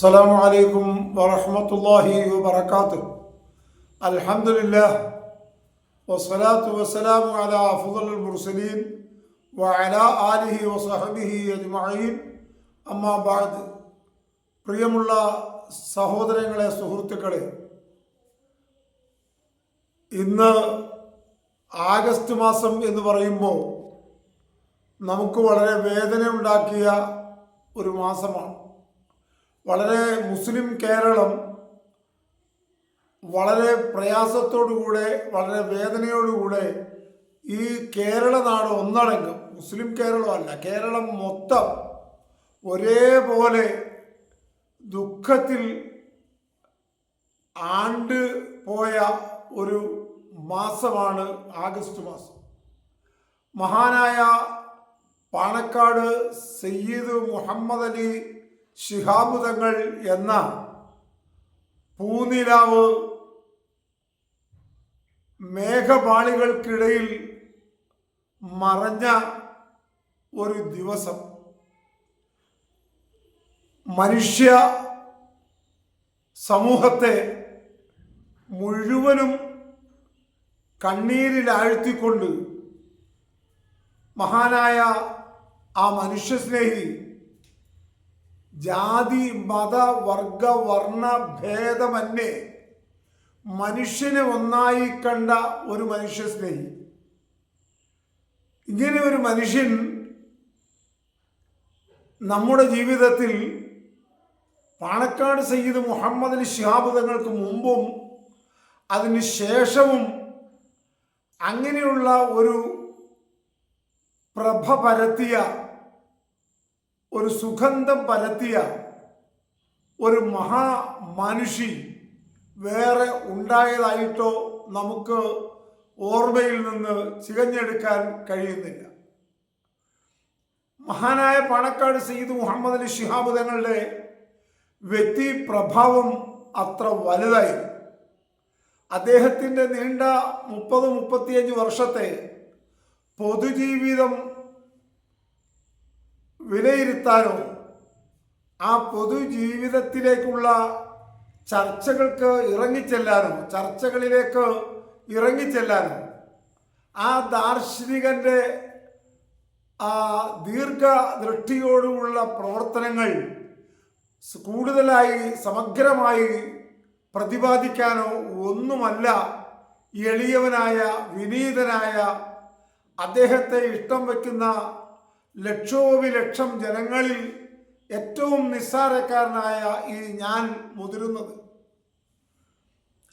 السلام عليكم ورحمة الله وبركاته الحمد لله والصلاة والسلام على أفضل المرسلين وعلى آله وصحبه أجمعين أما بعد പ്രിയമുള്ള സഹോദരങ്ങളെ സുഹൃത്തുക്കളെ ഇന്ന് ആഗസ്റ്റ് മാസം എന്ന് പറയുമ്പോൾ നമുക്ക് വളരെ വേദന ഉണ്ടാക്കിയ ഒരു മാസമാണ് വളരെ മുസ്ലിം കേരളം വളരെ പ്രയാസത്തോടുകൂടെ വളരെ വേദനയോടുകൂടെ ഈ കേരള നാട് ഒന്നടങ്കം മുസ്ലിം കേരളമല്ല കേരളം മൊത്തം ഒരേപോലെ ദുഃഖത്തിൽ ആണ്ട് പോയ ഒരു മാസമാണ് ആഗസ്റ്റ് മാസം. മഹാനായ പാണക്കാട് സയ്യിദ് മുഹമ്മദ് അലി ശിഹാബ് തങ്ങൾ എന്ന പൂനിലാവ് മേഘപാളികൾക്കിടയിൽ മറഞ്ഞ ഒരു ദിവസം. മനുഷ്യ സമൂഹത്തെ മുഴുവനും കണ്ണീരിലാഴ്ത്തിക്കൊണ്ട് മഹാനായ ആ മനുഷ്യസ്നേഹി ജാതി മത വർഗ വർണ ഭേദമന്യേ മനുഷ്യനെ ഒന്നായി കണ്ട ഒരു മനുഷ്യ സ്നേഹി. ഇങ്ങനെ ഒരു മനുഷ്യൻ നമ്മുടെ ജീവിതത്തിൽ പാണക്കാട് സയ്യിദ് മുഹമ്മദ് അലി ശിഹാബ് തങ്ങൾക്ക് മുമ്പും അതിന് ശേഷവും അങ്ങനെയുള്ള ഒരു പ്രഭ പരത്തിയ ഒരു സുഗന്ധം പരത്തിയ ഒരു മഹാമനുഷി വേറെ ഉണ്ടായതായിട്ടോ നമുക്ക് ഓർമ്മയിൽ നിന്ന് ചികഞ്ഞെടുക്കാൻ കഴിയുന്നില്ല. മഹാനായ പാണക്കാട് സയ്യിദ് മുഹമ്മദ് അലി ശിഹാബ് തങ്ങളുടെ വ്യക്തി പ്രഭാവം അത്ര വലുതായിരുന്നു. അദ്ദേഹത്തിന്റെ നീണ്ട മുപ്പത് മുപ്പത്തിയഞ്ച് വർഷത്തെ പൊതുജീവിതം വിലയിരുത്താനോ ആ പൊതുജീവിതത്തിലേക്കുള്ള ചർച്ചകൾക്ക് ഇറങ്ങിച്ചെല്ലാനോ ചർച്ചകളിലേക്ക് ഇറങ്ങിച്ചെല്ലാനോ ആ ദാർശനികന്റെ ആ ദീർഘദൃഷ്ടിയോടുള്ള പ്രവർത്തനങ്ങൾ കൂടുതലായി സമഗ്രമായി പ്രതിപാദിക്കാനോ ഒന്നുമല്ല എളിയവനായ വിനീതനായ അദ്ദേഹത്തെ ഇഷ്ടം വയ്ക്കുന്ന ലക്ഷോപിലക്ഷം ജനങ്ങളിൽ ഏറ്റവും നിസ്സാരക്കാരനായ ഈ ഞാൻ മുതിരുന്നത്.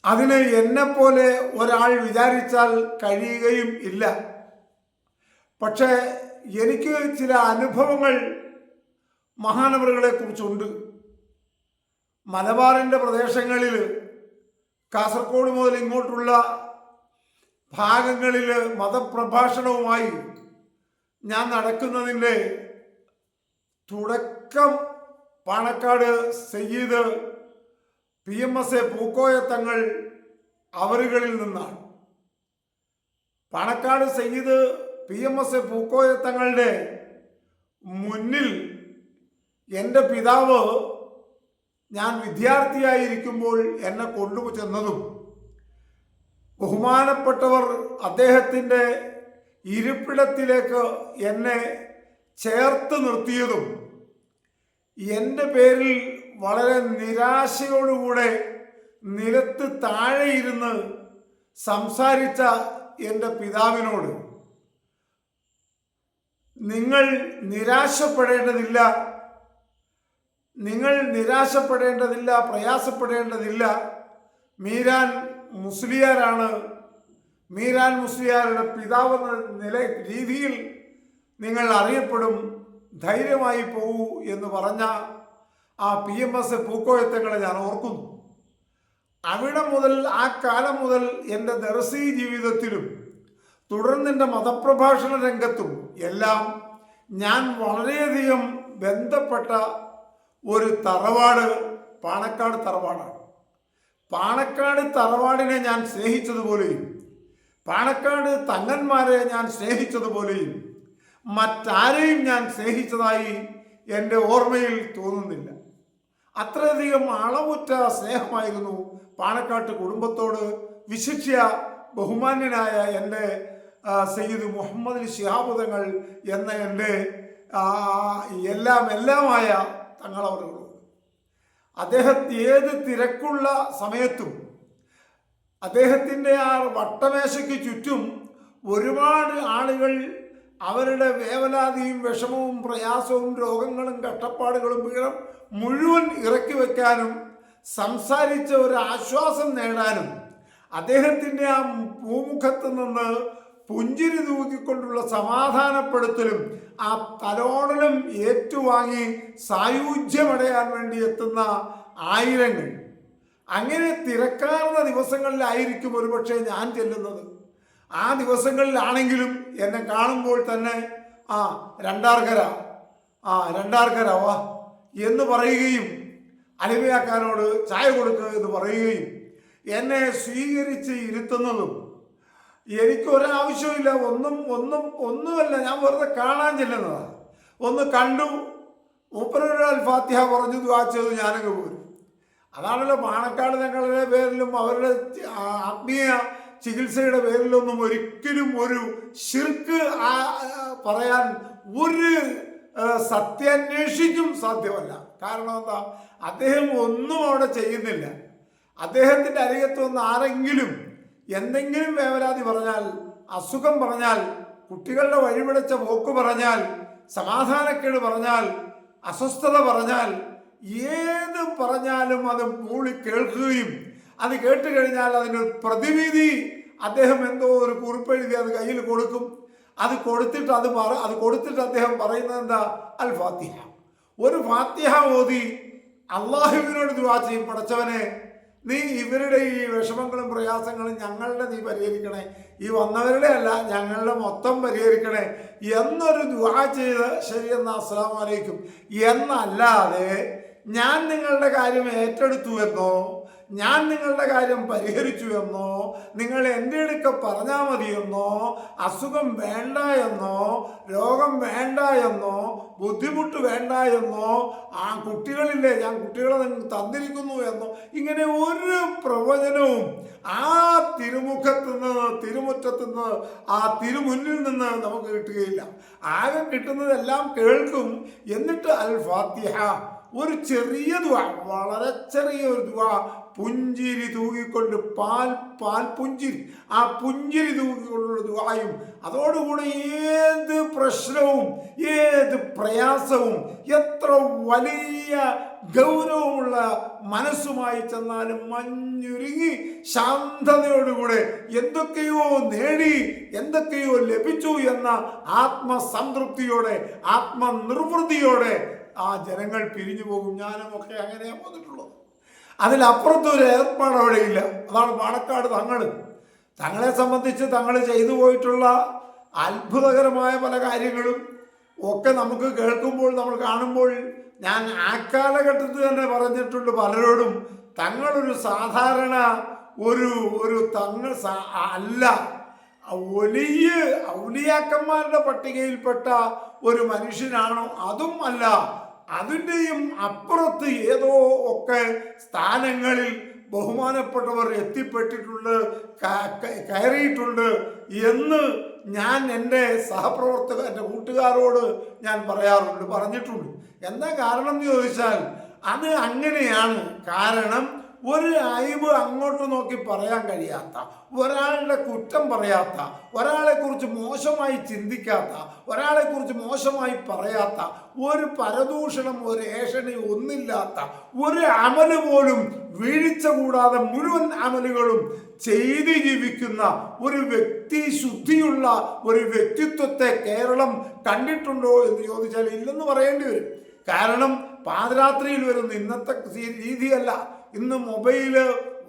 അതിന് എന്നെപ്പോലെ ഒരാൾ വിചാരിച്ചാൽ കഴിയുകയും ഇല്ല. പക്ഷേ എനിക്ക് ചില അനുഭവങ്ങൾ മഹാനവറുകളെ കുറിച്ചുണ്ട് മലബാറിന്റെ പ്രദേശങ്ങളിൽ കാസർഗോഡ് മുതൽ ഇങ്ങോട്ടുള്ള ഭാഗങ്ങളിൽ മതപ്രഭാഷണവുമായി ഞാൻ നടക്കുന്നതിന്റെ തുടക്കം Panakkad Sayyid P M S A Pookoya Thangal അവരുകളിൽ നിന്നാണ്. Panakkad Sayyid P M S A Pookoya തങ്ങളുടെ മുന്നിൽ എന്റെ പിതാവ് ഞാൻ വിദ്യാർത്ഥിയായിരിക്കുമ്പോൾ എന്നെ കൊണ്ടു ചെന്നതും ബഹുമാനപ്പെട്ടവർ അദ്ദേഹത്തിന്റെ ഇരിപ്പിടത്തിലേക്ക് എന്നെ ചേർത്ത് നിർത്തിയതും എന്റെ പേരിൽ വളരെ നിരാശയോടുകൂടെ നിലത്ത് താഴെയിരുന്ന് സംസാരിച്ച എന്റെ പിതാവിനോട് നിങ്ങൾ നിരാശപ്പെടേണ്ടതില്ല നിങ്ങൾ നിരാശപ്പെടേണ്ടതില്ല പ്രയാസപ്പെടേണ്ടതില്ല. മീരാൻ മുസ്ലിയാരാണ് മീരാൻ മുസ്ലിയാരുടെ പിതാവ് എന്ന നില രീതിയിൽ നിങ്ങൾ അറിയപ്പെടും ധൈര്യമായി പോകൂ എന്ന് പറഞ്ഞ ആ പി എം എസ് പൂക്കോയത്തങ്ങളെ ഞാൻ ഓർക്കുന്നു. അവിടെ മുതൽ ആ കാലം മുതൽ എന്റെ ദർസി ജീവിതത്തിലും തുടർന്ന് എന്റെ മതപ്രഭാഷണ രംഗത്തും എല്ലാം ഞാൻ വളരെയധികം ബന്ധപ്പെട്ട ഒരു തറവാട് പാണക്കാട് തറവാടാണ്. പാണക്കാട് തറവാടിനെ ഞാൻ സ്നേഹിച്ചതുപോലെയും പാണക്കാട് തങ്ങന്മാരെ ഞാൻ സ്നേഹിച്ചതുപോലെയും മറ്റാരെയും ഞാൻ സ്നേഹിച്ചതായി എന്റെ ഓർമ്മയിൽ തോന്നുന്നില്ല. അത്രയധികം അളവുറ്റ സ്നേഹമായിരുന്നു പാണക്കാട്ട് കുടുംബത്തോട് വിശിഷ്യ ബഹുമാന്യനായ എന്റെ സയ്യിദ് മുഹമ്മദ് ശിഹാബുദങ്ങൾ എന്ന എന്റെ എല്ലാം എല്ലാമായ തങ്ങളവരോട്. അദ്ദേഹം ഏത് തിരക്കുള്ള സമയത്തും അദ്ദേഹത്തിന്റെ ആ വട്ടമേശയ്ക്ക് ചുറ്റും ഒരുപാട് ആളുകൾ അവരുടെ വേവലാതിയും വിഷമവും പ്രയാസവും രോഗങ്ങളും കഷ്ടപ്പാടുകളും വീണം മുഴുവൻ ഇറക്കി വയ്ക്കാനും സംസാരിച്ച ഒരു ആശ്വാസം നേടാനും അദ്ദേഹത്തിന്റെ ആ പൂമുഖത്ത് നിന്ന് പുഞ്ചിരി തൂക്കിക്കൊണ്ടുള്ള സമാധാനപ്പെടുത്തലും ആ തലോടലും ഏറ്റുവാങ്ങി സായുജ്യമടയാൻ വേണ്ടി എത്തുന്ന ആയിരങ്ങൾ. അങ്ങനെ തിരക്കാർന്ന ദിവസങ്ങളിലായിരിക്കും ഒരുപക്ഷെ ഞാൻ ചെല്ലുന്നത്. ആ ദിവസങ്ങളിലാണെങ്കിലും എന്നെ കാണുമ്പോൾ തന്നെ ആ രണ്ടാർക്കര ആ രണ്ടാർക്കര വാ എന്ന് പറയുകയും അലിമയാക്കാനോട് ചായ കൊടുക്കുക എന്ന് പറയുകയും എന്നെ സ്വീകരിച്ച് ഇരുത്തുന്നതും എനിക്ക് ഒരാവശ്യമില്ല ഒന്നും ഒന്നും ഒന്നുമല്ല. ഞാൻ വെറുതെ കാണാൻ ചെല്ലുന്നതാണ് ഒന്ന് കണ്ടു. മൂപ്പരൊരാൾ ഫാത്തിഹ പറഞ്ഞു ദുആ ചെയ്തു ഞാനങ്ങ് പോരും. അതാണല്ലോ പാണക്കാട് തങ്ങളുടെ പേരിലും അവരുടെ ആത്മീയ ചികിത്സയുടെ പേരിലൊന്നും ഒരിക്കലും ഒരു ശിർക്ക് പറയാൻ ഒരു സത്യാന്വേഷിക്കും സാധ്യമല്ല. കാരണം എന്താ? അദ്ദേഹം ഒന്നും അവിടെ ചെയ്യുന്നില്ല. അദ്ദേഹത്തിന്റെ അരികത്ത് വന്ന് ആരെങ്കിലും എന്തെങ്കിലും വേവലാതി പറഞ്ഞാൽ അസുഖം പറഞ്ഞാൽ കുട്ടികളുടെ വഴിപിടച്ച പോക്ക് പറഞ്ഞാൽ സമാധാനക്കേട് പറഞ്ഞാൽ അസ്വസ്ഥത പറഞ്ഞാൽ ഏത് പറഞ്ഞാലും അത് മൂളി കേൾക്കുകയും അത് കേട്ട് കഴിഞ്ഞാൽ അതിനൊരു പ്രതിവിധി അദ്ദേഹം എന്തോ ഒരു കുറിപ്പെഴുതി അത് കയ്യിൽ കൊടുക്കും. അത് കൊടുത്തിട്ട് അത് പറ അത് കൊടുത്തിട്ട് അദ്ദേഹം പറയുന്നത് എന്താ? അൽ ഫാത്തിഹ. ഒരു ഫാത്തിഹ ഓതി അള്ളാഹുവിനോട് ദുവാ ചെയ്യും. പടച്ചവനെ നീ ഇവരുടെ ഈ വിഷമങ്ങളും പ്രയാസങ്ങളും ഞങ്ങളുടെ നീ പരിഹരിക്കണേ. ഈ വന്നവരുടെ അല്ല ഞങ്ങളുടെ മൊത്തം പരിഹരിക്കണേ. എന്നൊരു ദുവാ ചെയ്ത് ശരിയെന്ന അസ്സാം വലൈക്കും എന്നല്ലാതെ ഞാൻ നിങ്ങളുടെ കാര്യം ഏറ്റെടുത്തു എന്നോ ഞാൻ നിങ്ങളുടെ കാര്യം പരിഹരിച്ചു എന്നോ നിങ്ങൾ എന്റെ അടുക്ക പറഞ്ഞാൽ മതിയെന്നോ അസുഖം വേണ്ട എന്നോ രോഗം വേണ്ട എന്നോ ബുദ്ധിമുട്ട് വേണ്ട എന്നോ ആ കുട്ടികളില്ലേ ഞാൻ കുട്ടികളെ നിങ്ങൾ തന്നിരിക്കുന്നു എന്നോ ഇങ്ങനെ ഒരു പ്രവചനവും ആ തിരുമുഖത്ത് നിന്ന് തിരുമുറ്റത്ത് നിന്ന് ആ തിരുമുന്നിൽ നിന്ന് നമുക്ക് കിട്ടുകയില്ല. ആകെ കിട്ടുന്നതെല്ലാം കേൾക്കും. എന്നിട്ട് അൽ ഫാത്തിഹ ഒരു ചെറിയ ദുവ വളരെ ചെറിയ ഒരു ദുവ. പുഞ്ചിരി തൂകിക്കൊണ്ട് പാൽ പാൽ പുഞ്ചിരി. ആ പുഞ്ചിരി തൂക്കിക്കൊണ്ടുള്ള ദുവായും അതോടുകൂടെ ഏത് പ്രശ്നവും ഏത് പ്രയാസവും എത്ര വലിയ ഗൗരവമുള്ള മനസ്സുമായി ചെന്നാലും മഞ്ഞുരുങ്ങി ശാന്തതയോടുകൂടെ എന്തൊക്കെയോ നേടി എന്തൊക്കെയോ ലഭിച്ചു എന്ന ആത്മസംതൃപ്തിയോടെ ആത്മനിർവൃതിയോടെ ആ ജനങ്ങൾ പിരിഞ്ഞു പോകും. ഞാനും ഒക്കെ അങ്ങനെയാണ് വന്നിട്ടുള്ളത് അതിലപ്പുറത്തൊരു ഏർപ്പാട് അവിടെയില്ല. അതാണ് പാണക്കാട് തങ്ങൾ തങ്ങളെ സംബന്ധിച്ച് തങ്ങൾ ചെയ്തു പോയിട്ടുള്ള അത്ഭുതകരമായ പല കാര്യങ്ങളും ഒക്കെ നമുക്ക് കേൾക്കുമ്പോൾ നമ്മൾ കാണുമ്പോൾ ഞാൻ ആ കാലഘട്ടത്തിൽ തന്നെ പറഞ്ഞിട്ടുണ്ട് പലരോടും. തങ്ങളൊരു സാധാരണ ഒരു ഒരു തങ്ങൾ അല്ല. വലിയ ഔലിയാക്കന്മാരുടെ പട്ടികയിൽപ്പെട്ട ഒരു മനുഷ്യനാണോ? അതും അല്ല. അതിന്റെയും അപ്പുറത്ത് ഏതോ ഒക്കെ സ്ഥാനങ്ങളിൽ ബഹുമാനപ്പെട്ടവർ എത്തിപ്പെട്ടിട്ടുണ്ട് കയറിയിട്ടുണ്ട് എന്ന് ഞാൻ എന്റെ സഹപ്രവർത്തക എന്റെ കൂട്ടുകാരോട് ഞാൻ പറയാറുണ്ട് പറഞ്ഞിട്ടുണ്ട്. എന്താ കാരണം എന്ന് ചോദിച്ചാൽ അത് അങ്ങനെയാണ്. കാരണം ഒരു അയവ് അങ്ങോട്ട് നോക്കി പറയാൻ കഴിയാത്ത ഒരാളുടെ കുറ്റം പറയാത്ത ഒരാളെക്കുറിച്ച് മോശമായി ചിന്തിക്കാത്ത ഒരാളെക്കുറിച്ച് മോശമായി പറയാത്ത ഒരു പരദൂഷണം ഒരു ഏഷണി ഒന്നില്ലാത്ത ഒരു അമൽ പോലും വീഴ്ച കൂടാതെ മുഴുവൻ അമലുകളും ചെയ്ത് ജീവിക്കുന്ന ഒരു വ്യക്തി ശുദ്ധിയുള്ള ഒരു വ്യക്തിത്വത്തെ കേരളം കണ്ടിട്ടുണ്ടോ എന്ന് ചോദിച്ചാൽ ഇല്ലെന്ന് പറയേണ്ടി വരും. കാരണം പാതിരാത്രിയിൽ വരുന്ന ഇന്നത്തെ രീതിയല്ല ഇന്ന് മൊബൈൽ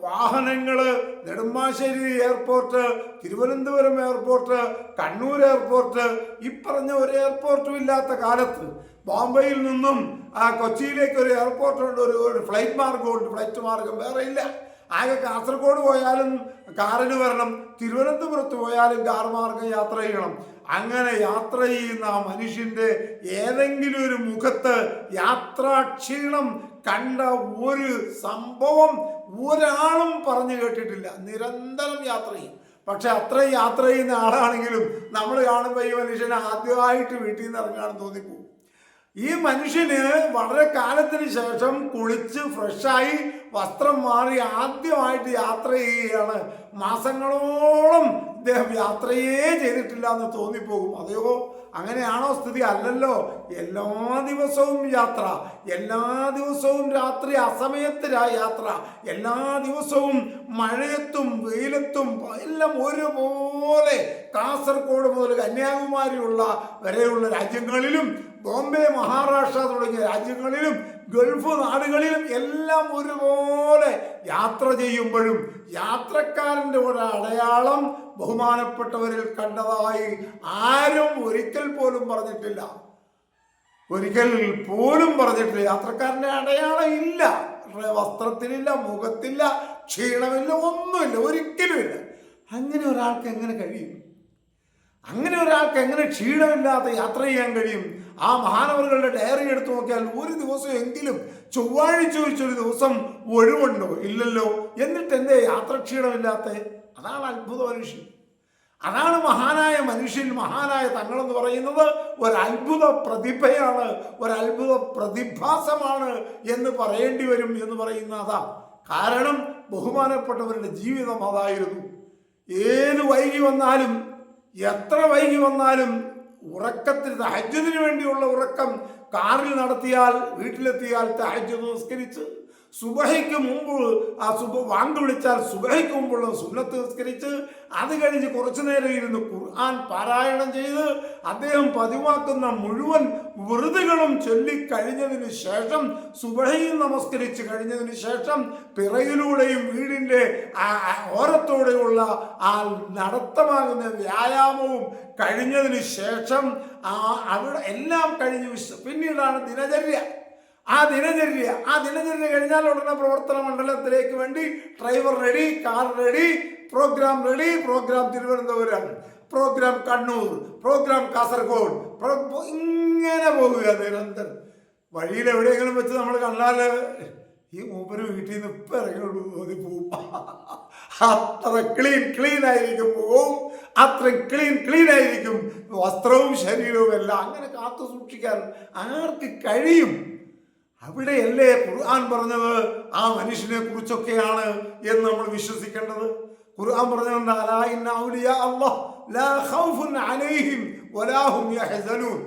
വാഹനങ്ങൾ Nedumbassery airport Thiruvananthapuram airport Kannur airport ഇപ്പറഞ്ഞ പറഞ്ഞ ഒരു എയർപോർട്ടും ഇല്ലാത്ത കാലത്ത് ബോംബെയിൽ നിന്നും ആ കൊച്ചിയിലേക്ക് ഒരു എയർപോർട്ടുണ്ട് ഒരു ഒരു ഫ്ലൈറ്റ് മാർഗമുണ്ട് ഫ്ലൈറ്റ് മാർഗം വേറെ ഇല്ല. ആകെ കാസർഗോഡ് പോയാലും കാറിന് വരണം തിരുവനന്തപുരത്ത് പോയാലും കാർ മാർഗം യാത്ര ചെയ്യണം. അങ്ങനെ യാത്ര ചെയ്യുന്ന ആ മനുഷ്യന്റെ ഏതെങ്കിലും ഒരു മുഖത്ത് യാത്രാക്ഷീണം കണ്ട ഒരു സംഭവം ഒരാളും പറഞ്ഞു കേട്ടിട്ടില്ല. നിരന്തരം യാത്ര ചെയ്യും. പക്ഷെ അത്രയും യാത്ര ചെയ്യുന്ന ആളാണെങ്കിലും നമ്മൾ കാണുമ്പോൾ ഈ മനുഷ്യനെ ആദ്യമായിട്ട് വീട്ടിൽ നിന്ന് ഇറങ്ങുകയാണെന്ന് തോന്നിപ്പോകും ഈ മനുഷ്യന് വളരെ കാലത്തിന് ശേഷം കുളിച്ച് ഫ്രഷായി വസ്ത്രം മാറി ആദ്യമായിട്ട് യാത്ര ചെയ്യുകയാണ്. മാസങ്ങളോളം ഇദ്ദേഹം യാത്രയേ ചെയ്തിട്ടില്ല എന്ന് തോന്നിപ്പോകും. അതെയോ? അങ്ങനെയാണോ സ്ഥിതി? അല്ലല്ലോ. എല്ലാ ദിവസവും യാത്ര എല്ലാ ദിവസവും രാത്രി അസമയത്ത് യാത്ര എല്ലാ ദിവസവും മഴയത്തും വെയിലത്തും എല്ലാം ഒരുപോലെ കാസർഗോഡ് മുതൽ കന്യാകുമാരിയുള്ള വരെയുള്ള രാജ്യങ്ങളിലും ബോംബെ മഹാരാഷ്ട്ര തുടങ്ങിയ രാജ്യങ്ങളിലും ഗൾഫ് നാടുകളിലും എല്ലാം ഒരുപോലെ യാത്ര ചെയ്യുമ്പോഴും യാത്രക്കാരന്റെ ഒരു അടയാളം ബഹുമാനപ്പെട്ടവരിൽ കണ്ടതായി ആരും ഒരിക്കൽ പോലും പറഞ്ഞിട്ടില്ല. ഒരിക്കൽ പോലും പറഞ്ഞിട്ടില്ല. യാത്രക്കാരന്റെ അടയാളം ഇല്ല വസ്ത്രത്തിലില്ല മുഖത്തില്ല ക്ഷീണമില്ല ഒന്നുമില്ല ഒരിക്കലുമില്ല. അങ്ങനെ ഒരാൾക്ക് എങ്ങനെ കഴിയും? അങ്ങനെ ഒരാൾക്ക് എങ്ങനെ ക്ഷീണമില്ലാതെ യാത്ര ചെയ്യാൻ കഴിയും? ആ മഹാനവറുകളുടെ ഡയറി എടുത്തു നോക്കിയാൽ ഒരു ദിവസം എങ്കിലും ചൊവ്വാഴ്ച ചോദിച്ചൊരു ദിവസം ഒഴിവുണ്ടോ? ഇല്ലല്ലോ. എന്നിട്ട് എന്തേ? യാത്ര ക്ഷീണമില്ലാത്ത? അതാണ് അത്ഭുത മനുഷ്യൻ. അതാണ് മഹാനായ മനുഷ്യൻ മഹാനായ തങ്ങളെന്ന് പറയുന്നത് ഒരത്ഭുത പ്രതിഭയാണ് ഒരത്ഭുത പ്രതിഭാസമാണ് എന്ന് പറയേണ്ടി വരും എന്ന് പറയുന്ന അതാ. കാരണം ബഹുമാനപ്പെട്ടവരുടെ ജീവിതം അതായിരുന്നു. ഏത് വൈകി വന്നാലും എത്ര വൈകി വന്നാലും ഉറക്കത്തിൽ തഹജ്ജുദിന് വേണ്ടിയുള്ള ഉറക്കം കാറിൽ നടത്തിയാൽ വീട്ടിലെത്തിയാൽ തഹജ്ജുദ് നിസ്കരിച്ച് സുബഹയ്ക്ക് മുമ്പ് ആ സുബ വാങ്ക് വിളിച്ചാൽ സുബഹയ്ക്ക് മുമ്പുള്ള സുന്നത്ത് നിസ്കരിച്ച് അത് കഴിഞ്ഞ് കുറച്ചു നേരം ഇരുന്ന് ഖുർആൻ പാരായണം ചെയ്ത് അദ്ദേഹം പതിവാക്കുന്ന മുഴുവൻ വെറുതുകളും ചൊല്ലിക്കഴിഞ്ഞതിന് ശേഷം സുബഹയും നമസ്കരിച്ച് കഴിഞ്ഞതിന് ശേഷം പിറയിലൂടെയും വീടിന്റെ ഓരത്തോടെയുള്ള ആ നടത്തമാകുന്ന വ്യായാമവും കഴിഞ്ഞതിന് ശേഷം ആ അവിടെ എല്ലാം കഴിഞ്ഞ് പിന്നീടാണ് ദിനചര്യ. ആ ദിനചര്യ ആ ദിനചര്യ കഴിഞ്ഞാൽ ഉടനെ പ്രവർത്തന മണ്ഡലത്തിലേക്ക് വേണ്ടി driver ready car ready programme ready programme Thiruvananthapuram programme Kannur programme Kasaragod ഇങ്ങനെ പോകുക നിരന്തരം. വഴിയിൽ എവിടെയെങ്കിലും വെച്ച് നമ്മൾ കണ്ടാൽ ഈ മൂപ്പര് വീട്ടിൽ നിന്ന് ഇപ്പം തോന്നി പോവും. അത്ര ക്ലീൻ ക്ലീൻ ആയിരിക്കും പോവും. അത്ര ക്ലീൻ ക്ലീൻ ആയിരിക്കും. വസ്ത്രവും ശരീരവും എല്ലാം അങ്ങനെ കാത്തു സൂക്ഷിക്കാൻ ആർക്ക് കഴിയും? അവിടെയല്ലേ ഖുർആൻ പറഞ്ഞത്? ആ മനുഷ്യനെ കുറിച്ചൊക്കെയാണ് എന്ന് നമ്മൾ വിശ്വസിക്കേണ്ടത്. ഖുർആൻ പറഞ്ഞത് അല്ലാഹ് യഹ്സനൂൻ.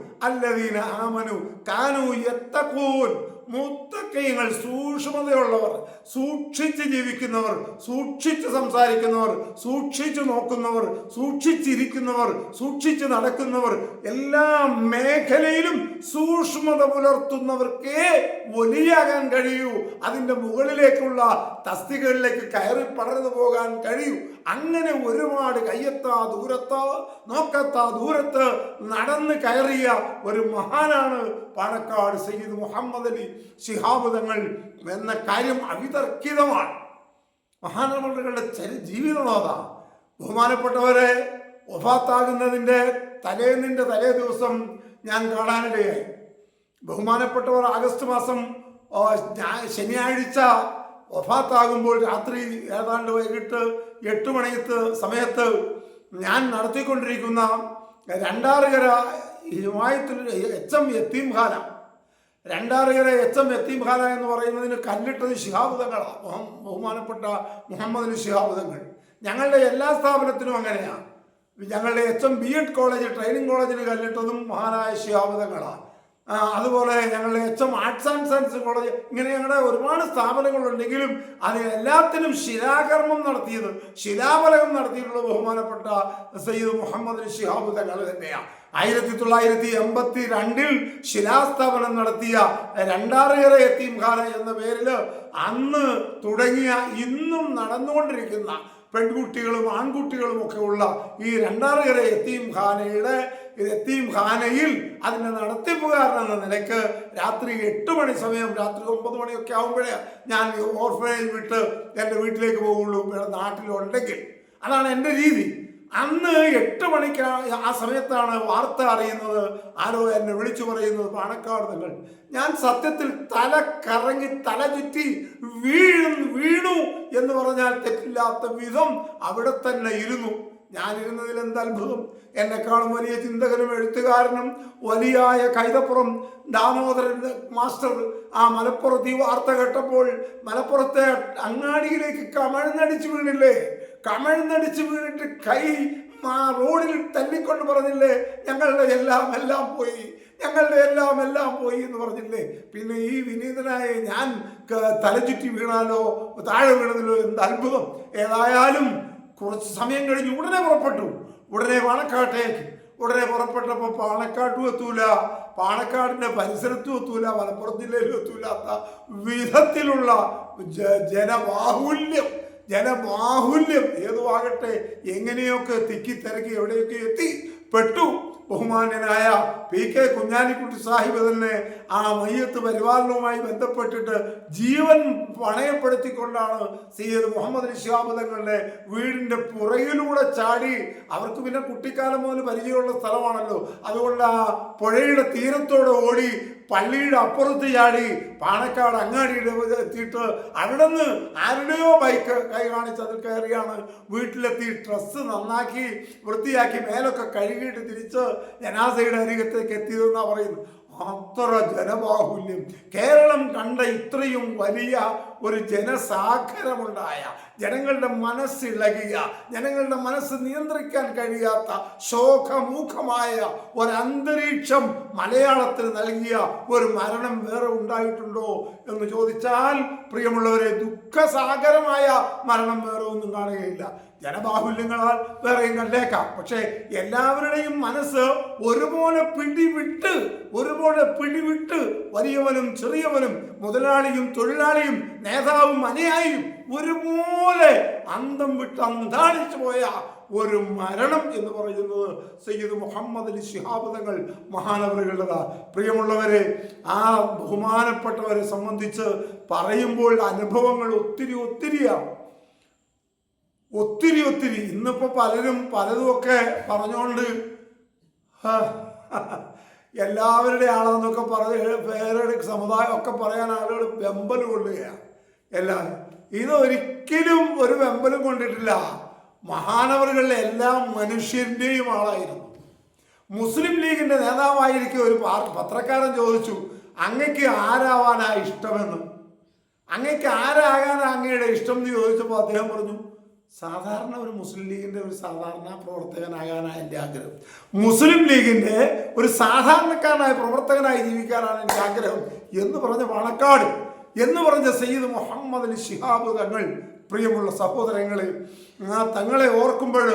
മുത്തക്കൈകൾ സൂക്ഷ്മതയുള്ളവർ സൂക്ഷിച്ച് ജീവിക്കുന്നവർ സൂക്ഷിച്ച് സംസാരിക്കുന്നവർ സൂക്ഷിച്ച് നോക്കുന്നവർ സൂക്ഷിച്ചിരിക്കുന്നവർ സൂക്ഷിച്ച് നടക്കുന്നവർ എല്ലാ മേഖലയിലും സൂക്ഷ്മത പുലർത്തുന്നവർക്കേ വലിയാകാൻ കഴിയൂ. അതിന്റെ മുകളിലേക്കുള്ള തസ്തികളിലേക്ക് കയറി പടർന്നു പോകാൻ കഴിയൂ. അങ്ങനെ ഒരുപാട് കയ്യത്താ ദൂരത്താ നോക്കത്താ ദൂരത്ത് നടന്ന് കയറിയ ഒരു മഹാനാണ് പാണക്കാട് സയ്യിദ് മുഹമ്മദ് അലി ശിഹാബ് തങ്ങൾ എന്ന കാര്യം അവിതർക്കിതമാണ്. മഹാനവറുകളുടെ ചരി ജീവിതം അതാ. ബഹുമാനപ്പെട്ടവരെ ഒഫാത്താകുന്നതിന്റെ തലേന്നിന്റെ തലേ ദിവസം ഞാൻ കാണാനിടയായി. ബഹുമാനപ്പെട്ടവർ ആഗസ്റ്റ് മാസം ശനിയാഴ്ച ഒഫാത്താകുമ്പോൾ രാത്രി ഏതാണ്ട് വൈകിട്ട് എട്ട് മണിയത്ത് സമയത്ത് ഞാൻ നടത്തിക്കൊണ്ടിരിക്കുന്ന രണ്ടാറുകര ഹിമായത്തിൽ എച്ച് എം യത്തീംഖാന രണ്ടാറുകര എച്ച് എം യത്തീംഖാന എന്ന് പറയുന്നതിന് കല്ലിട്ടത് ശിഹാബുദങ്ങളാണ് ബഹുമാനപ്പെട്ട മുഹമ്മദിന് ശിഹാബുദങ്ങൾ. ഞങ്ങളുടെ എല്ലാ സ്ഥാപനത്തിനും അങ്ങനെയാണ് ഞങ്ങളുടെ H M B Ed college training കോളേജിന് കല്ലിട്ടതും മഹാനായ ശിഹാബുദങ്ങളാണ് അതുപോലെ ഞങ്ങളുടെ H M arts and science college ഇങ്ങനെ ഞങ്ങളുടെ ഒരുപാട് സ്ഥാപനങ്ങളുണ്ടെങ്കിലും അതിനെല്ലാത്തിനും ശിലാകർമ്മം നടത്തിയത് ശിലാഫലകം നടത്തിയിട്ടുള്ള ബഹുമാനപ്പെട്ട സയ്യിദ് മുഹമ്മദ് ഷിഹാബ് തന്നെയാണ് ആയിരത്തി തൊള്ളായിരത്തി എൺപത്തി രണ്ടിൽ ശിലാസ്ഥാപനം നടത്തിയ രണ്ടാറുകര എത്തീംഖാന എന്ന പേരിൽ അന്ന് തുടങ്ങിയ ഇന്നും നടന്നുകൊണ്ടിരിക്കുന്ന പെൺകുട്ടികളും ആൺകുട്ടികളും ഒക്കെ ഉള്ള ഈ രണ്ടാറുകര എത്തീംഖാനയുടെ എത്തീംഖാനയിൽ അതിന്റെ നടത്തിപ്പുകാരൻ എന്ന നിലയ്ക്ക് രാത്രി എട്ട് മണി സമയം രാത്രി ഒമ്പത് മണിയൊക്കെ ആകുമ്പോഴേ ഞാൻ ഓർഫനേജ് വിട്ട് എന്റെ വീട്ടിലേക്ക് പോകുള്ളൂ. നാട്ടിലുണ്ടെങ്കിൽ. അതാണ് എന്റെ രീതി. അന്ന് എട്ട് മണിക്ക് ആ സമയത്താണ് വാർത്ത അറിയുന്നത്. ആരോ എന്നെ വിളിച്ചു പറയുന്നത്. പാണക്കാട് നിങ്ങൾ. ഞാൻ സത്യത്തിൽ തല കറങ്ങി തല ചുറ്റി വീഴും വീണു എന്ന് പറഞ്ഞാൽ തെറ്റില്ലാത്ത വിധം അവിടെ തന്നെ ഇരുന്നു. ഞാനിരുന്നതിൽ എന്ത് അത്ഭുതം. എന്നെക്കാളും വലിയ ചിന്തകനും എഴുത്തുകാരനും വലിയായ കൈതപ്പുറം ദാമോദരൻ മാസ്റ്റർ ആ മലപ്പുറത്ത് ഈ വാർത്ത കേട്ടപ്പോൾ മലപ്പുറത്തെ അങ്ങാടിയിലേക്ക് കമഴ്ന്നടിച്ചു വീണില്ലേ? കമഴ്ന്നടിച്ച് വീണിട്ട് കൈ ആ റോഡിൽ തല്ലിക്കൊണ്ട് പറഞ്ഞില്ലേ ഞങ്ങളുടെ എല്ലാം എല്ലാം പോയി ഞങ്ങളുടെ എല്ലാം എല്ലാം പോയി എന്ന് പറഞ്ഞില്ലേ. പിന്നെ ഈ വിനീതനായ ഞാൻ തലചുറ്റി വീണാലോ താഴെ വീണതിലോ എന്ത് അത്ഭുതം. ഏതായാലും കുറച്ച് സമയം കഴിഞ്ഞ് ഉടനെ പുറപ്പെട്ടു. ഉടനെ പാണക്കാട്ടേക്ക്. ഉടനെ പുറപ്പെട്ടപ്പോൾ പാണക്കാട്ടും എത്തൂല. പാണക്കാടിന്റെ പരിസരത്തും എത്തൂല. മലപ്പുറം ജില്ലയിലും എത്തൂലാത്ത വിധത്തിലുള്ള ജനബാഹുല്യം ജനബാഹുല്യം ഏതുവാകട്ടെ എങ്ങനെയൊക്കെ തിക്കി തിരക്കി എവിടെയൊക്കെ എത്തി പെട്ടു. ബഹുമാന്യനായ പി കെ കുഞ്ഞാലിക്കുട്ടി സാഹിബ് തന്നെ ആ മയ്യത്ത് പരിപാലനവുമായി ബന്ധപ്പെട്ടിട്ട് ജീവൻ പണയപ്പെടുത്തിക്കൊണ്ടാണ് സയ്യദ് മുഹമ്മദ് നിഷാബ് തങ്ങളുടെ വീടിന്റെ പുറയിലൂടെ ചാടി അവർക്ക് പിന്നെ കുട്ടിക്കാലം മുതൽ പരിചയമുള്ള സ്ഥലമാണല്ലോ. അതുകൊണ്ട് ആ പുഴയുടെ തീരത്തോടെ ഓടി പള്ളിയുടെ അപ്പുറത്ത് ചാടി പാണക്കാട് അങ്ങാടിയുടെ എത്തിയിട്ട് അവിടെ നിന്ന് ആരുടെയോ ബൈക്ക് കൈ കാണിച്ച് അതിൽ കയറിയാണ്. വീട്ടിലെത്തി ഡ്രസ്സ് നന്നാക്കി വൃത്തിയാക്കി മേലൊക്കെ കഴുകിയിട്ട് തിരിച്ച് ജനാസയുടെ അരികത്തേക്ക് എത്തിയതെന്നാണ് പറയുന്നത്? അത്ര ജനബാഹുല്യം. കേരളം കണ്ട ഇത്രയും വലിയ ഒരു ജനസാഗരമുണ്ടായ ജനങ്ങളുടെ മനസ്സിളകിയ ജനങ്ങളുടെ മനസ്സ് നിയന്ത്രിക്കാൻ കഴിയാത്ത ശോകമൂഖമായ ഒരന്തരീക്ഷം മലയാളത്തിന് നൽകിയ ഒരു മരണം വേറെ ഉണ്ടായിട്ടുണ്ടോ എന്ന് ചോദിച്ചാൽ പ്രിയമുള്ളവരെ ദുഃഖസാഗരമായ മരണം വേറെ ഒന്നും കാണുകയില്ല. ജനബാഹുല്യങ്ങളാൽ വേറെയും കണ്ടേക്കാം പക്ഷേ എല്ലാവരുടെയും മനസ്സ് ഒരുപോലെ പിടിവിട്ട് ഒരുപോലെ പിടിവിട്ട് വലിയവനും ചെറിയവനും മുതലാളിയും തൊഴിലാളിയും നേതാവും അനുയായും ഒരുപോലെ അന്തം വിട്ട് അന്താളിച്ചു പോയ ഒരു മരണം എന്ന് പറയുന്നത് സയ്യിദ് മുഹമ്മദ് അലി ശിഹാബ് തങ്ങൾ പ്രിയമുള്ളവരെ ആ ബഹുമാനപ്പെട്ടവരെ സംബന്ധിച്ച് പറയുമ്പോൾ അനുഭവങ്ങൾ ഒത്തിരി ഒത്തിരിയാണ് ഒത്തിരി ഒത്തിരി. ഇന്നിപ്പോ പലരും പലതുമൊക്കെ പറഞ്ഞുകൊണ്ട് എല്ലാവരുടെ ആളെന്നൊക്കെ പറഞ്ഞ് പേരുടെ സമുദായം ഒക്കെ പറയാൻ ആളുകൾ വെമ്പൽ കൊള്ളുകയാണ്. എല്ലാം ഇതൊരിക്കലും ഒരു വെമ്പലും കൊണ്ടിട്ടില്ല. മഹാനവറുകളിലെ എല്ലാ മനുഷ്യന്റെയും ആളായിരുന്നു. മുസ്ലിം ലീഗിന്റെ നേതാവായിരിക്കും ഒരു പത്രക്കാരൻ ചോദിച്ചു അങ്ങക്ക് ആരാവാനാ ഇഷ്ടമെന്ന്? അങ്ങക്ക് ആരാകാനാ അങ്ങയുടെ ഇഷ്ടം? എന്ന് ചോദിച്ചപ്പോൾ അദ്ദേഹം പറഞ്ഞു സാധാരണ ഒരു മുസ്ലിം ലീഗിന്റെ ഒരു സാധാരണ പ്രവർത്തകനാകാനാണ് എന്റെ ആഗ്രഹം. മുസ്ലിം ലീഗിന്റെ ഒരു സാധാരണക്കാരനായ പ്രവർത്തകനായി ജീവിക്കാനാണ് എന്റെ ആഗ്രഹം എന്ന് പറഞ്ഞ പാണക്കാട് എന്ന് പറഞ്ഞ സയ്യിദ് മുഹമ്മദ് അലി ഷിഹാബ് തങ്ങൾ പ്രിയമുള്ള സഹോദരങ്ങളെ ആ തങ്ങളെ ഓർക്കുമ്പോൾ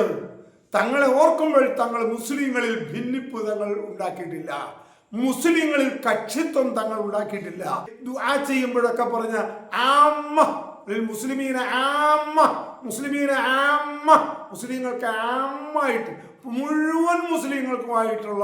തങ്ങളെ ഓർക്കുമ്പോൾ തങ്ങൾ മുസ്ലിങ്ങളിൽ ഭിന്നിപ്പ് തങ്ങൾ ഉണ്ടാക്കിയിട്ടില്ല. മുസ്ലിങ്ങളിൽ കക്ഷിത്വം തങ്ങൾ ഉണ്ടാക്കിയിട്ടില്ല. ദുആ ചെയ്യുമ്പോഴൊക്കെ പറഞ്ഞ ആമ്മ മുസ്ലിമീന ആമ്മ മുസ്ലിമീന ആമ്മ മുസ്ലിങ്ങൾക്ക് ആമായിട്ട് മുഴുവൻ മുസ്ലിങ്ങൾക്കുമായിട്ടുള്ള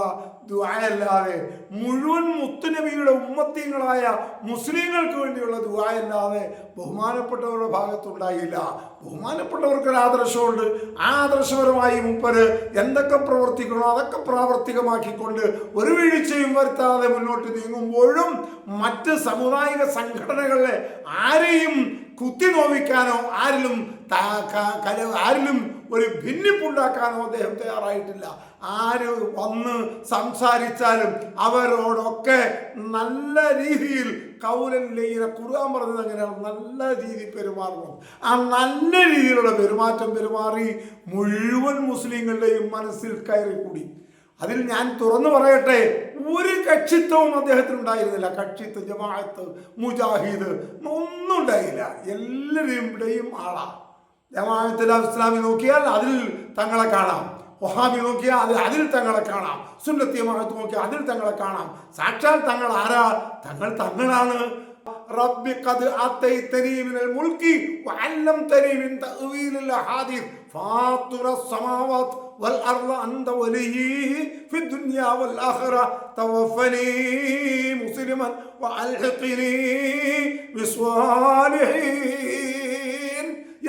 ദുആയല്ലാതെ മുഴുവൻ മുത്തുനബിയുടെ ഉമ്മത്തിങ്ങളായ മുസ്ലിങ്ങൾക്ക് വേണ്ടിയുള്ള ദുആയല്ലാതെ ബഹുമാനപ്പെട്ടവരുടെ ഭാഗത്തുണ്ടായില്ല. ബഹുമാനപ്പെട്ടവർക്ക് ഒരു ആദർശമുണ്ട്. ആ ആദർശപരമായി മുപ്പര് എന്തൊക്കെ പ്രവർത്തിക്കണോ അതൊക്കെ പ്രാവർത്തികമാക്കിക്കൊണ്ട് ഒരു വീഴ്ചയും വരുത്താതെ മുന്നോട്ട് നീങ്ങുമ്പോഴും മറ്റ് സാമുദായിക സംഘടനകളെ ആരെയും കുത്തി നോവിക്കാനോ ആരിലും ആരിലും ഒരു ഭിന്നിപ്പുണ്ടാക്കാനോ അദ്ദേഹം തയ്യാറായിട്ടില്ല. ആര് വന്ന് സംസാരിച്ചാലും അവരോടൊക്കെ നല്ല രീതിയിൽ കൗലല്ലീന കുറുകാൻ പറഞ്ഞത് അങ്ങനെയാണ്. നല്ല രീതിയിൽ പെരുമാറണം. ആ നല്ല രീതിയിലുള്ള പെരുമാറ്റം പെരുമാറി മുഴുവൻ മുസ്ലിങ്ങളുടെയും മനസ്സിൽ കയറിക്കൂടി. കൂടി അതിൽ ഞാൻ തുറന്നു പറയട്ടെ ഒരു കക്ഷിത്വവും അദ്ദേഹത്തിന് ഉണ്ടായിരുന്നില്ല. കക്ഷിത്വ ജമാഅത്ത് മുജാഹിദ് ഒന്നും ഉണ്ടായില്ല. എല്ലാവരുടെയും ആളാ. ജമാഅത്തുൽ ഇസ്ലാമി നോക്കിയാൽ അതിൽ തങ്ങളെ കാണാം. വഹാബി നോക്കിയാൽ അത് അതിൽ തങ്ങളെ കാണാം. സുന്നത്തി മഹത്ത് നോക്കിയാൽ അതിൽ തങ്ങളെ കാണാം. സാക്ഷാൽ തങ്ങൾ ആരാ? തങ്ങൾ തങ്ങളാണ്. റബ്ബി മുൽക്കി വൽ വൽ ആഖിറ. മുസ്ലിമൻ വഅൽഹിഖനി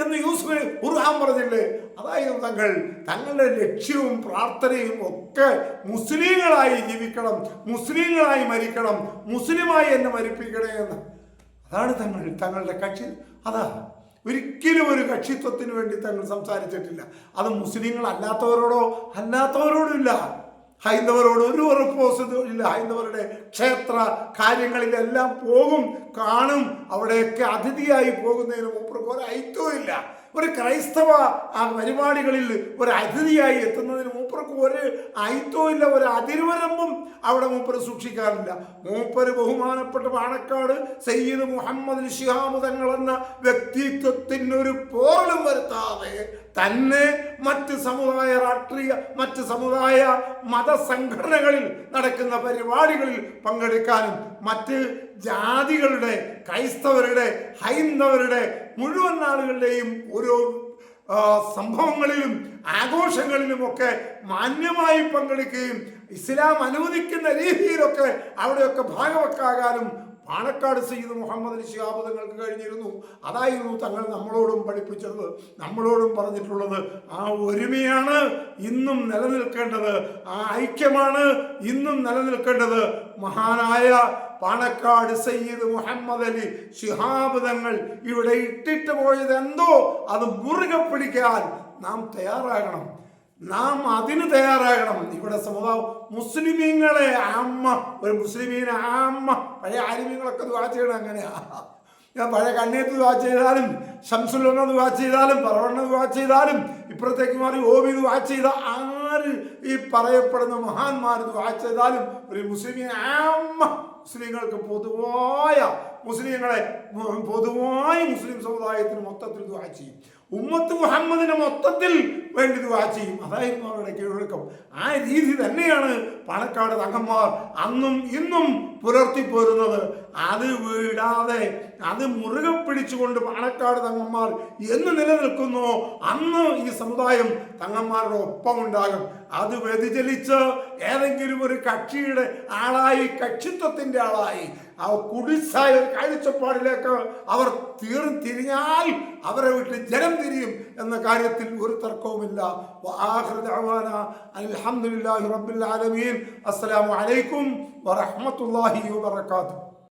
എന്ന് യൂസുഫ് ഖുർആൻ പറഞ്ഞില്ലേ അതായത് തങ്ങൾ തങ്ങളുടെ ലക്ഷ്യവും പ്രാർത്ഥനയും ഒക്കെ മുസ്ലിങ്ങളായി ജീവിക്കണം മുസ്ലിങ്ങളായി മരിക്കണം മുസ്ലിമായി എന്നെ മരിപ്പിക്കണേ എന്ന്. അതാണ് തങ്ങൾ തങ്ങളുടെ കക്ഷി. അതാ ഒരിക്കലും ഒരു കക്ഷിത്വത്തിന് വേണ്ടി തങ്ങൾ സംസാരിച്ചിട്ടില്ല. അത് അല്ലാത്തവരോടും ഇല്ല. ഹൈന്ദവരോട് ഒരു ഉറപ്പോസും ഇല്ല. ഹൈന്ദവരുടെ ക്ഷേത്ര കാര്യങ്ങളിലെല്ലാം പോകും കാണും. അവിടെയൊക്കെ അതിഥിയായി പോകുന്നതിന് മുമ്പ് ഒരു ഐക്യവും ഇല്ല. ഒരു ക്രൈസ്തവ ആ പരിപാടികളിൽ ഒരു അതിഥിയായി എത്തുന്നതിന് മൂപ്പർക്ക് ഒരു ഐത്തവും ഇല്ല ഒരു അതിരുവരമ്പും അവിടെ മൂപ്പർ സൂക്ഷിക്കാറില്ല. മൂപ്പര് ബഹുമാനപ്പെട്ട പാണക്കാട് സയ്യിദ് മുഹമ്മദ് എന്ന വ്യക്തിത്വത്തിനൊരു പോലും വരുത്താതെ തന്നെ മറ്റ് സമുദായ രാഷ്ട്രീയ മറ്റ് സമുദായ മതസംഘടനകളിൽ നടക്കുന്ന പരിപാടികളിൽ പങ്കെടുക്കാനും മറ്റ് ജാതികളുടെ ക്രൈസ്തവരുടെ ഹൈന്ദവരുടെ മുഴുവൻ ആളുകളുടെയും ഓരോ സംഭവങ്ങളിലും ആഘോഷങ്ങളിലുമൊക്കെ മാന്യമായി പങ്കെടുക്കുകയും ഇസ്ലാം അനുവദിക്കുന്ന രീതിയിലൊക്കെ അവിടെയൊക്കെ ഭാഗവക്കാകാനും പാണക്കാട് സയ്യിദ് മുഹമ്മദ് ഷിഹാബ് തങ്ങൾക്ക് കഴിഞ്ഞിരുന്നു. അതായിരുന്നു തങ്ങൾ നമ്മളോടും പഠിപ്പിച്ചത് നമ്മളോടും പറഞ്ഞിട്ടുള്ളത്. ആ ഒരുമയാണ് ഇന്നും നിലനിൽക്കേണ്ടത്. ആ ഐക്യമാണ് ഇന്നും നിലനിൽക്കേണ്ടത്. മഹാനായ പാണക്കാട് സയ്യിദ് മുഹമ്മദ് അലി ശിഹാബ് തങ്ങൾ ഇവിടെ ഇട്ടിട്ട് പോയത് എന്തോ? അത് മുറുകെ പിടിക്കാൻ നാം തയ്യാറാകണം. നാം അതിന് തയ്യാറാകണം. ഇവിടെ സമുദായം മുസ്ലിമീങ്ങളെ അമ്മ ഒരു മുസ്ലിമീനെ അമ്മ. പഴയ ആലിമീങ്ങളൊക്കെ ദുവാ ചെയ്യണം അങ്ങനെയാ. ഞാൻ പഴയ കണ്ണേത്ത് ദുവാ ചെയ്താലും ഷംസുല്ലൊന്ന ദുവാ ചെയ്താലും പറവണ്ണ ദുവാ ചെയ്താലും ഇപ്പുറത്തേക്ക് മാറി ഓബി വാച്ച് ചെയ്ത ആര് ഈ പറയപ്പെടുന്ന മഹാന്മാർ വാച്ച് ചെയ്താലും ഒരു മുസ്ലിം മുസ്ലിങ്ങൾക്ക് പൊതുവായ മുസ്ലിങ്ങളെ പൊതുവായ മുസ്ലിം സമുദായത്തിന് മൊത്തത്തിൽ ദുവാ ചെയ്യും. ഉമ്മത്ത് മുഹമ്മദിന് മൊത്തത്തിൽ വേണ്ടി ദുവാ ചെയ്യും. അതായിരുന്നു അവരുടെ കീഴൊഴുക്കം. ആ രീതി തന്നെയാണ് പാലക്കാട് തങ്ങന്മാർ അന്നും ഇന്നും പുലർത്തിപ്പോരുന്നത് അത് വിടാതെ അത് മുറുകെ പിടിച്ചുകൊണ്ട് പാണക്കാട് തങ്ങന്മാർ എന്ന് നിലനിൽക്കുന്നു. അന്ന് ഈ സമുദായം തങ്ങന്മാരുടെ ഒപ്പമുണ്ടാകും. അത് വ്യതിചലിച്ച് ഏതെങ്കിലും ഒരു കക്ഷിയുടെ ആളായി കക്ഷിത്വത്തിന്റെ ആളായി ആ കുടിസായ കാഴ്ചപ്പാടിലേക്ക് അവർ തീർ തിരിഞ്ഞാൽ അവരെ വിട്ട് ജനം തിരിയും എന്ന കാര്യത്തിൽ ഒരു തർക്കവുമില്ല. അൽഹംദുലില്ലാഹി റബ്ബിൽ ആലമീൻ. അസ്സലാമു അലൈക്കും വറഹ്മത്തുള്ളാഹി വബറകാതുഹു.